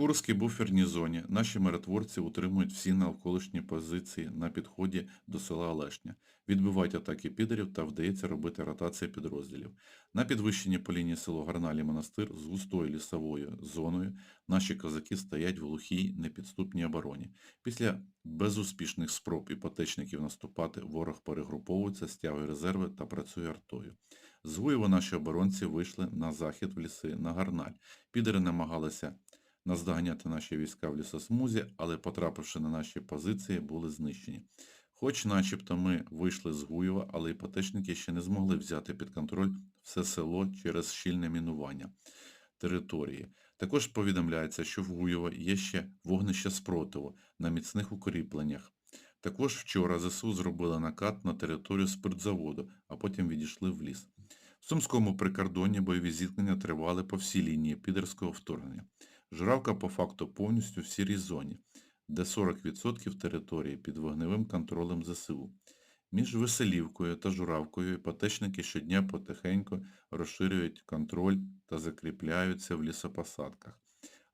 Курській буферній зоні наші миротворці утримують всі навколишні позиції на підході до села Олешня, відбивають атаки підерів та вдається робити ротації підрозділів. На підвищенні по лінії село Гарналі монастир з густою лісовою зоною наші козаки стоять в глухій непідступній обороні. Після безуспішних спроб іпотечників наступати ворог перегруповується, стягує резерви та працює артою. З Гуєва наші оборонці вийшли на захід в ліси на Гарналь. Підери намагалися наздоганяти наші війська в лісосмузі, але потрапивши на наші позиції, були знищені. Хоч начебто ми вийшли з Гуєва, але іпотечники ще не змогли взяти під контроль все село через щільне мінування території. Також повідомляється, що в Гуєво є ще вогнище спротиву на міцних укріпленнях. Також вчора ЗСУ зробили накат на територію спиртзаводу, а потім відійшли в ліс. В Сумському прикордонні бойові зіткнення тривали по всій лінії підерського вторгнення. Журавка по факту повністю в сірій зоні, де 40% території під вогневим контролем ЗСУ. Між Веселівкою та Журавкою іпотечники щодня потихеньку розширюють контроль та закріпляються в лісопосадках,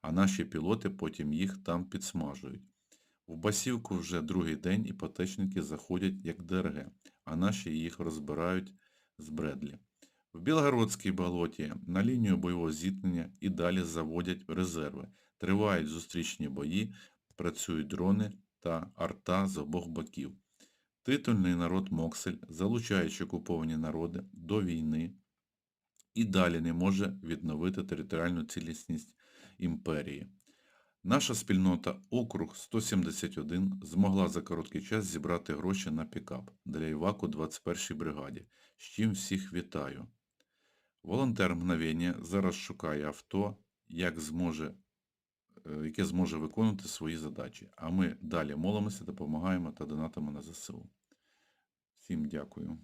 а наші пілоти потім їх там підсмажують. В Басівку вже другий день іпотечники заходять як ДРГ, а наші їх розбирають з Бредлі. В Білгородській болоті на лінію бойового зіткнення і далі заводять резерви. Тривають зустрічні бої, працюють дрони та арта з обох боків. Титульний народ Моксель, залучаючи окуповані народи до війни, і далі не може відновити територіальну цілісність імперії. Наша спільнота Округ 171 змогла за короткий час зібрати гроші на пікап для Іваку 21-й бригаді, з чим всіх вітаю. Волонтер мгновення зараз шукає авто, як зможе, е, яке зможе виконувати свої задачі. А ми далі молимося, допомагаємо та донатимо на ЗСУ. Всім дякую.